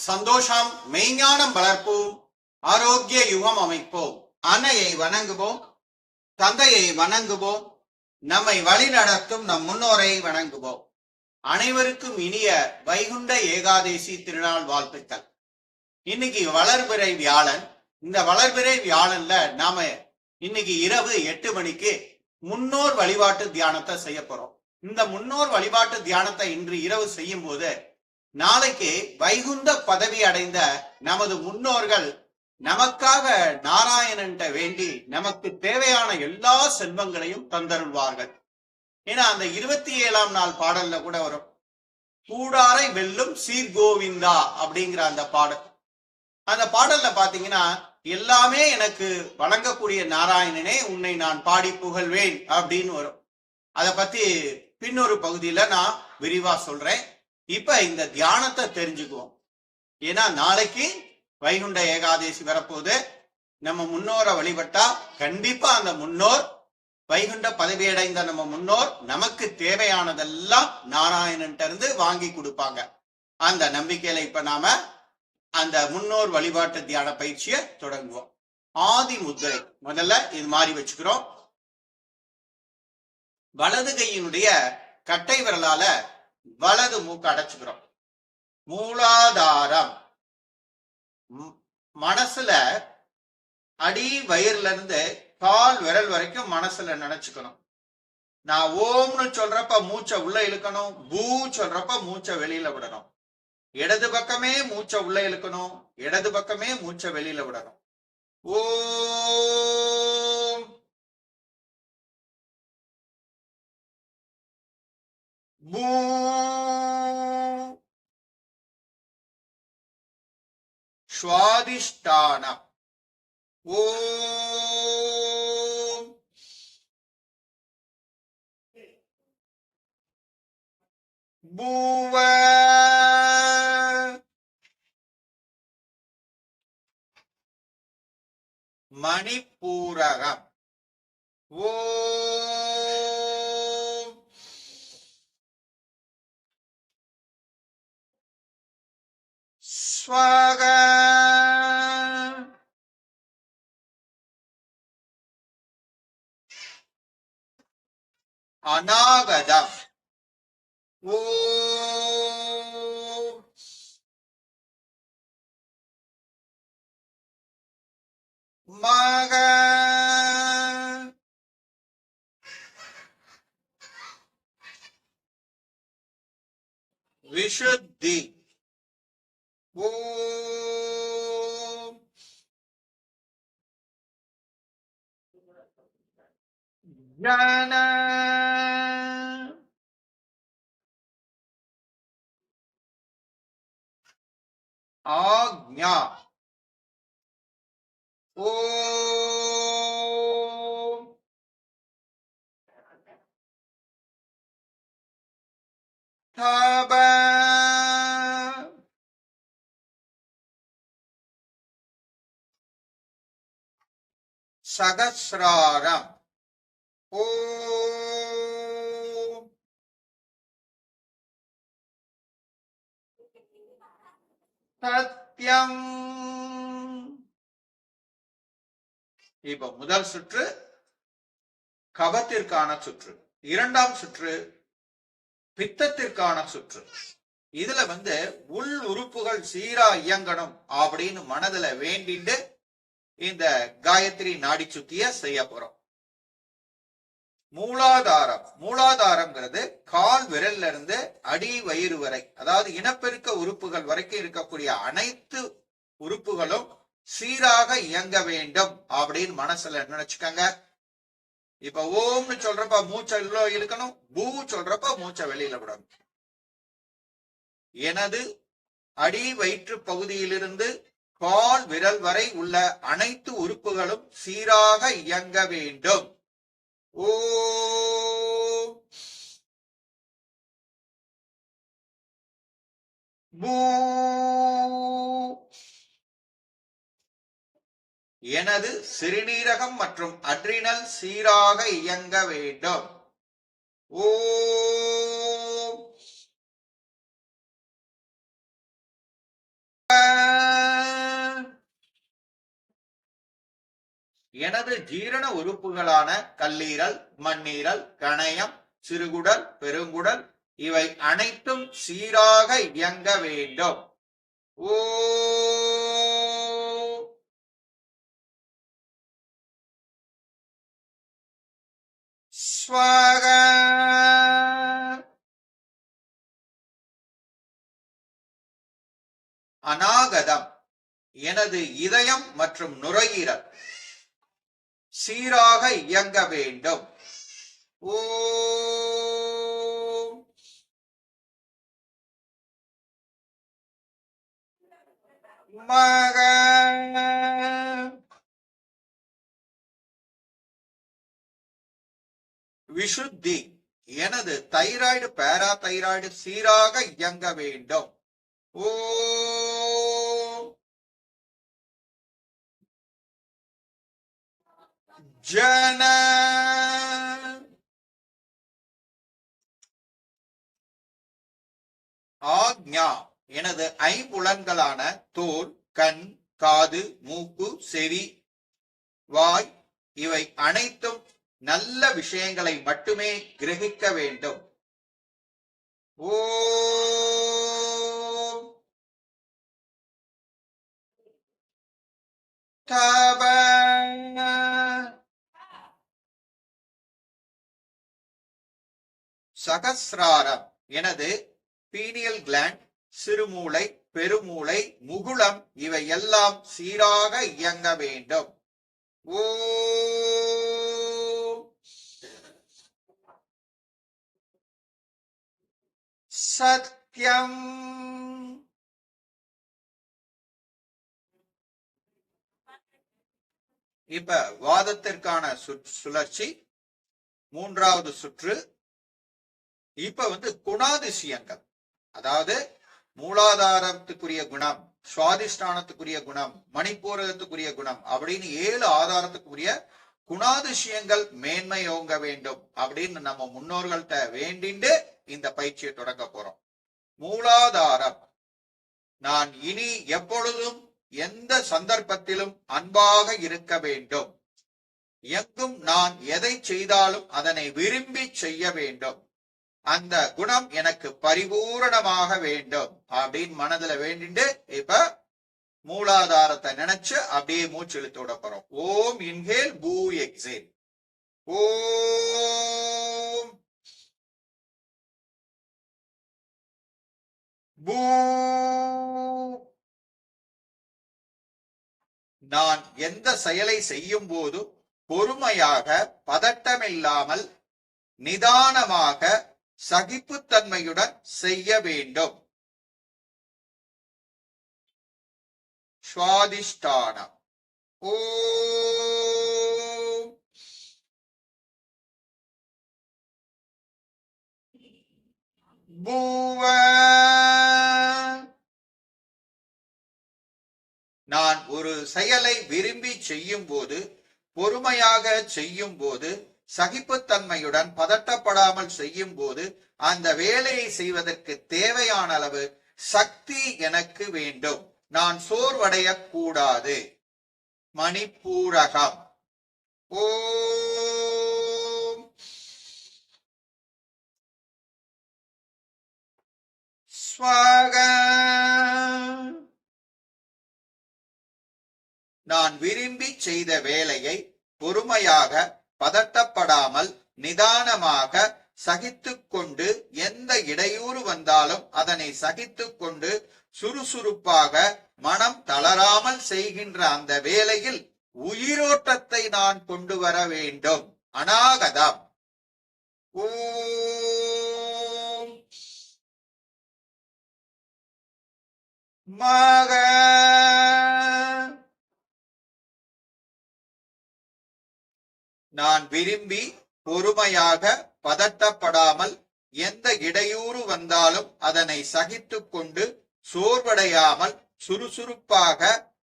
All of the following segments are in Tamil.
சந்தோஷம் மெய்ஞானம் வளர்ப்போம் ஆரோக்கிய யுகம் அமைப்போம். அன்னையை வணங்குவோம் தந்தையை வணங்குவோம் நம்மை வழிநடத்தும் நம் முன்னோரை வணங்குவோம். அனைவருக்கும் இனிய வைகுண்ட ஏகாதேசி திருநாள் வாழ்த்துக்கள். இன்னைக்கு வளர்பிறை வியாழன். இந்த வளர்பிறை வியாழன்ல நாம இன்னைக்கு இரவு எட்டு மணிக்கு முன்னோர் வழிபாட்டு தியானத்தை செய்ய போறோம். இந்த முன்னோர் வழிபாட்டு தியானத்தை இன்று இரவு செய்யும் போது நாளைக்கு வைகுந்த பதவி அடைந்த நமது முன்னோர்கள் நமக்காக நாராயணன்ட்ட வேண்டி நமக்கு தேவையான எல்லா செல்வங்களையும் தந்தருள்வார்கள். ஏன்னா அந்த இருபத்தி ஏழாம் நாள் பாடல்ல கூட வரும். கூடாரை வெல்லும் சீர்கோவிந்தா அப்படிங்கிற அந்த பாடல். அந்த பாடல்ல பாத்தீங்கன்னா எல்லாமே எனக்கு வழங்கக்கூடிய நாராயணனே உன்னை நான் பாடி புகழ்வேன் அப்படின்னு வரும். அதை பத்தி பின்னொரு பகுதியில நான் விரிவா சொல்றேன். இப்ப இந்த தியானத்தை தெரிஞ்சுக்குவோம். ஏன்னா நாளைக்கு வைகுண்ட ஏகாதேசி வரப்போது நம்ம முன்னோரை வழிபட்டா கண்டிப்பா அந்த முன்னோர் வைகுண்ட பதவி அடைந்த நம்ம முன்னோர் நமக்கு தேவையானதெல்லாம் நாராயணன்ட்ட இருந்து வாங்கி கொடுப்பாங்க. அந்த நம்பிக்கையில இப்ப நாம அந்த முன்னோர் வழிபாட்டு தியான பயிற்சியை தொடங்குவோம். ஆதி முத்திரை முதல்ல இது மாதிரி வச்சுக்கிறோம். வலது கையினுடைய கட்டை விரலால வலது மூக்கு அடைச்சுக்கிறோம். மூலாதாரம். மனசுல அடி வயிறுல இருந்து கால் விரல் வரைக்கும் மனசுல நினைச்சுக்கணும். நான் ஓம்னு சொல்றப்ப மூச்சை உள்ள இழுக்கணும் பூ சொல்றப்ப மூச்சை வெளியில விடணும். இடது பக்கமே மூச்சை உள்ள இழுக்கணும் இடது பக்கமே மூச்சை வெளியில விடணும். ஓ பூ சுவாதிஷ்டானம் ஓம் பூவ. மணிப்பூரகம். ஓ ஸ்வக அநாகதம் ஓம் மக விஷுத்தி ஓம் ஜன ஆக்ஞா ஓம் தப சகசிராரம். ஓ. சத்யம் இப்ப முதல் சுற்று கபத்திற்கான சுற்று. இரண்டாம் சுற்று பித்தத்திற்கான சுற்று. இதுல வந்து உள் உறுப்புகள் சீரா இயங்கணும் அப்படின்னு மனதுல வேண்டிட்டு இந்த காயத்ரி நாடி சுத்திய செய்ய போறோம். மூலாதாரம். மூலாதாரம்ங்கிறது கால் விரல்ல இருந்து அடி வயிறு வரை அதாவது இனப்பெருக்க உறுப்புகள் வரைக்கும் இருக்கக்கூடிய அனைத்து உறுப்புகளும் சீராக இயங்க வேண்டும் அப்படின்னு மனசுல நினைச்சுக்கங்க. இப்ப ஓம்னு சொல்றப்ப மூச்சை உள்ள இழுக்கணும்? பூ சொல்றப்ப மூச்சை வெளியில விடணும். எனது அடி வயிற்று பகுதியிலிருந்து கால் விரல் வரை உள்ள அனைத்து உறுப்புகளும் சீராக இயங்க வேண்டும். ஓ. எனது சிறுநீரகம் மற்றும் அட்ரினல் சீராக இயங்க வேண்டும். ஓ. எனது ஜீரண உறுப்புகளான கல்லீரல் மண்ணீரல் கணையம் சிறுகுடல் பெருங்குடல் இவை அனைத்தும் சீராக இயங்க வேண்டும். ஓ. அநாகதம் எனது இதயம் மற்றும் நுரையீரல். சீராக இயங்க வேண்டும். ஓ மக. விஷுத்தி எனது தைராய்டு பேரா தைராய்டு சீராக இயங்க வேண்டும். ஓ ஜன ஆக்ஞா. எனது ஐம்புலன்களான தோல் கண் காது மூக்கு செவி வாய் இவை அனைத்தும் நல்ல விஷயங்களை மட்டுமே கிரகிக்க வேண்டும். ஓ தப சகசிராரம் எனது பீனியல் கிளாண்ட் சிறுமூளை பெருமூளை முகுளம் இவை எல்லாம் சீராக இயங்க வேண்டும். ஓ. சத்யம். இப்ப வாதத்திற்கான சு- சுழற்சி மூன்றாவது சுற்று இப்ப வந்து குணாதிசயங்கள். அதாவது மூலாதாரத்துக்குரிய குணம் சுவாதிஷ்டானத்துக்குரிய குணம் மணிப்பூரகத்துக்குரிய குணம் அப்படின்னு ஏழு ஆதாரத்துக்குரிய குணாதிசயங்கள் மேன்மையோங்க வேண்டும் அப்படின்னு நம்ம முன்னோர்கள்ட்ட வேண்டிண்டு இந்த பயிற்சியை தொடங்க போறோம். மூலாதாரம். நான் இனி எப்பொழுதும் எந்த சந்தர்ப்பத்திலும் அன்பாக இருக்க வேண்டும். எங்கும் நான் எதை செய்தாலும் அதனை விரும்பி செய்ய வேண்டும். அந்த குணம் எனக்கு பரிபூரணமாக வேண்டும். அப்படின்னு மனதுல வேண்டிட்டு இப்ப மூலாதாரத்தை நினைச்சு அப்படியே மூச்சு இழுத்து விட போறோம். ஓம் இன்ஹேல் பூ எக்ஸேல். ஓம் பூ. நான் எந்த செயலை செய்யும் போதும் பொறுமையாக பதட்டமில்லாமல் நிதானமாக சகிப்புத்தன்மையுடன் செய்ய வேண்டும். சுவாதிஷ்டானம். ஓம். பூவ. நான் ஒரு செயலை விரும்பி செய்யும் போது பொறுமையாக செய்யும் போது சகிப்புத்தன்மையுடன் பதட்டப்படாமல் செய்யும் போது அந்த வேலையை செய்வதற்கு தேவையான அளவு சக்தி எனக்கு வேண்டும். நான் சோர்வடைய கூடாது மணிப்பூரகம். ஓம். நான் விரும்பி செய்த வேலையை பொறுமையாக பதட்டப்படாமல் நிதானமாக சகித்துக் கொண்டு எந்த இடையூறு வந்தாலும் அதனை சகித்துக் கொண்டு சுறுசுறுப்பாக மனம் தளராமல் செய்கின்ற அந்த வேலையில் உயிரோட்டத்தை நான் கொண்டு வர வேண்டும். அநாகதம். ஓம். மக நான் விரும்பி பொறுமையாக பதட்டப்படாமல் எந்த இடையூறு வந்தாலும் அதனை சகித்துக் கொண்டு சோர்வடையாமல் சுறுசுறுப்பாக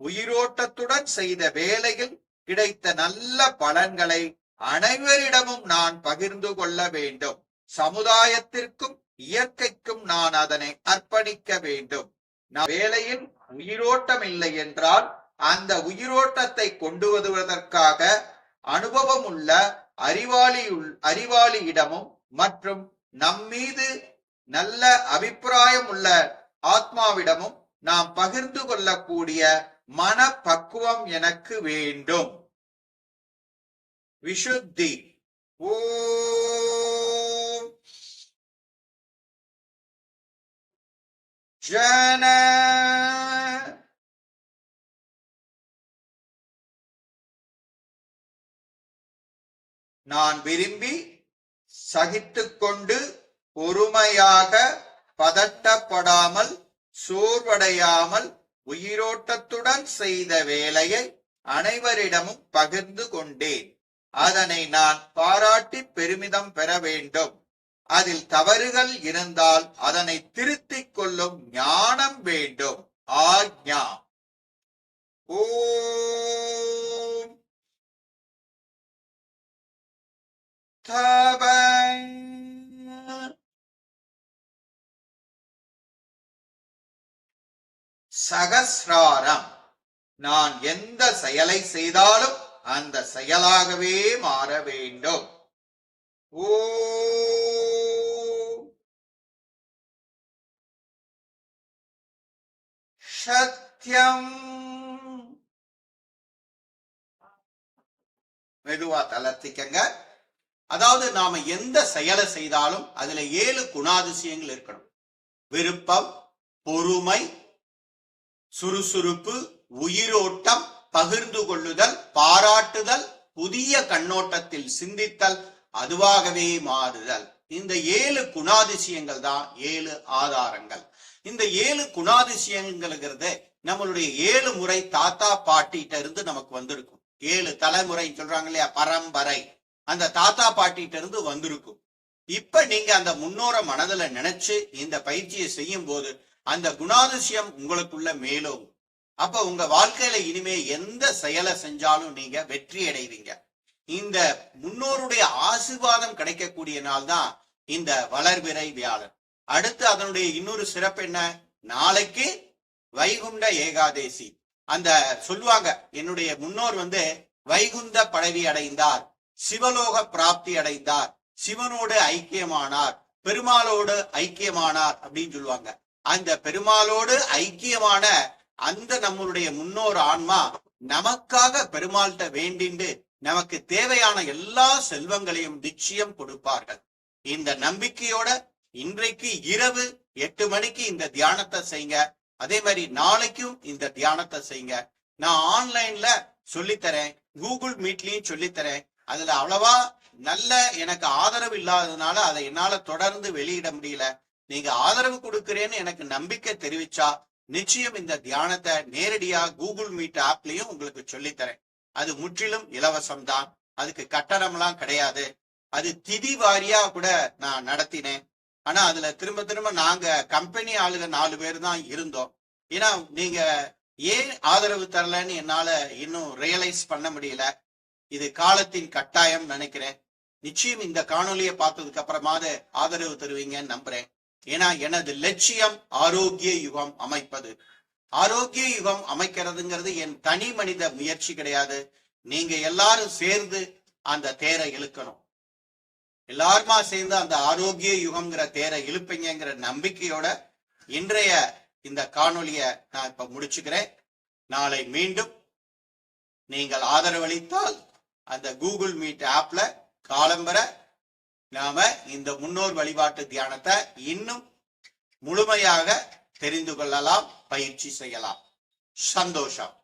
உயிரோட்டத்துடன் செய்த வேலையில் கிடைத்த நல்ல பலன்களை அனைவரிடமும் நான் பகிர்ந்து கொள்ள வேண்டும். சமுதாயத்திற்கும் இயற்கைக்கும் நான் அதனை அர்ப்பணிக்க வேண்டும். நான் வேலையில் உயிரோட்டம் இல்லை என்றால் அந்த உயிரோட்டத்தை கொண்டு வருவதற்காக அனுபவம் உள்ள அறிவாளி அறிவாளியிடமும் மற்றும் நம்மீது நல்ல அபிப்பிராயம் உள்ள ஆத்மாவிடமும் நாம் பகிர்ந்து கொள்ளக்கூடிய மன பக்குவம் எனக்கு வேண்டும். விஷுத்தி ஓ ஜன நான் விரும்பி சகித்துக்கொண்டு பொறுமையாக பதட்டப்படாமல் சோர்வடையாமல் உயிரோட்டத்துடன் செய்த வேலையை அனைவரிடமும் பகிர்ந்து கொண்டேன். அதனை நான் பாராட்டி பெருமிதம் பெற வேண்டும். அதில் தவறுகள் இருந்தால் அதனை திருத்திக் கொள்ளும் ஞானம் வேண்டும். ஆக்ஞா. ஓ தப சகசிராரம். நான் எந்த செயலை செய்தாலும் அந்த செயலாகவே மாற வேண்டும். ஓ சத்தியம் மெதுவா தளர்த்திக்கங்க. அதாவது நாம எந்த செயலை செய்தாலும் அதுல ஏழு குணாதிசயங்கள் இருக்கணும். விருப்பம் பொறுமை சுறுசுறுப்பு உயிரோட்டம் பகிர்ந்து கொள்ளுதல் பாராட்டுதல் புதிய கண்ணோட்டத்தில் சிந்தித்தல் அதுவாகவே மாறுதல். இந்த ஏழு குணாதிசயங்கள் தான் ஏழு ஆதாரங்கள். இந்த ஏழு குணாதிசயங்கள்ங்கிறது நம்மளுடைய ஏழு முறை தாத்தா பாட்டிட்ட இருந்து நமக்கு வந்திருக்கும். ஏழு தலைமுறை சொல்றாங்க இல்லையா? பரம்பரை. அந்த தாத்தா பாட்டிட்ட இருந்து வந்திருக்கும். இப்ப நீங்க அந்த முன்னோர மனதுல நினைச்சு இந்த பயிற்சியை செய்யும் போது அந்த குணாதிசயம் உங்களுக்குள்ள மேலும் அப்ப உங்க வாழ்க்கையில இனிமே எந்த செயலை செஞ்சாலும் நீங்க வெற்றி அடைவீங்க. இந்த முன்னோருடைய ஆசிர்வாதம் கிடைக்கக்கூடிய நாள் தான் இந்த வளர்விரை வியாழன். அடுத்து அதனுடைய இன்னொரு சிறப்பு என்ன? நாளைக்கு வைகுண்ட ஏகாதேசி. அந்த சொல்லுவாங்க என்னுடைய முன்னோர் வந்து வைகுந்த பழவி அடைந்தார். சிவலோக பிராப்தி அடைந்தார். சிவனோடு ஐக்கியமானார். பெருமாளோடு ஐக்கியமானார் அப்படின்னு சொல்லுவாங்க. அந்த பெருமாளோடு ஐக்கியமான அந்த நம்மளுடைய முன்னோர் ஆன்மா நமக்காக பெருமாள்கிட்ட வேண்டிண்டு நமக்கு தேவையான எல்லா செல்வங்களையும் நிச்சயம் கொடுப்பார்கள். இந்த நம்பிக்கையோட இன்றைக்கு இரவு எட்டு மணிக்கு இந்த தியானத்தை செய்யுங்க அதே மாதிரி நாளைக்கும் இந்த தியானத்தை செய்யுங்க நான் ஆன்லைன்ல சொல்லித்தரேன். கூகுள் மீட்லயும் சொல்லித்தரேன். அதுல அவ்வளவா நல்ல எனக்கு ஆதரவு இல்லாததுனால அதை என்னால தொடர்ந்து வெளியிட முடியல. நீங்க ஆதரவு கொடுக்கிறேன்னு எனக்கு நம்பிக்கை தெரிவிச்சா நிச்சயம் இந்த தியானத்தை நேரடியா கூகுள் மீட் ஆப்லயும் உங்களுக்கு சொல்லித்தரேன். அது முற்றிலும் இலவசம் தான் அதுக்கு கட்டணம்லாம் கிடையாது. அது திதி வாரியா கூட நான் நடத்தினேன். ஆனா அதுல திரும்ப திரும்ப நாங்க கம்பெனி ஆளுங்க நாலு பேர் தான் இருந்தோம். ஏன்னா நீங்க ஏன் ஆதரவு தரலன்னு என்னால இன்னும் ரியலைஸ் பண்ண முடியல. இது காலத்தின் கட்டாயம் நினைக்கிறேன். நிச்சயம் இந்த காணொலியை பார்த்ததுக்கு அப்புறமாவது ஆதரவு தருவீங்கன்னு நம்புறேன். ஏன்னா எனது லட்சியம் ஆரோக்கிய யுகம் அமைப்பது. ஆரோக்கிய யுகம் அமைக்கிறதுங்கிறது என் தனி மனித முயற்சி கிடையாது. நீங்க எல்லாரும் சேர்ந்து அந்த தேரை இழுக்கணும். எல்லாருமா சேர்ந்து அந்த ஆரோக்கிய யுகம்ங்கிற தேரை இழுப்பீங்கிற நம்பிக்கையோட இன்றைய இந்த காணொலிய நான் இப்ப முடிச்சுக்கிறேன். நாளை மீண்டும் நீங்கள் ஆதரவளித்தால் அந்த கூகுள் மீட் ஆப்ல காலம்பர நாம இந்த முன்னோர் வழிபாட்டு தியானத்தை இன்னும் முழுமையாக தெரிந்து கொள்ளலாம் பயிற்சி செய்யலாம். சந்தோஷம்.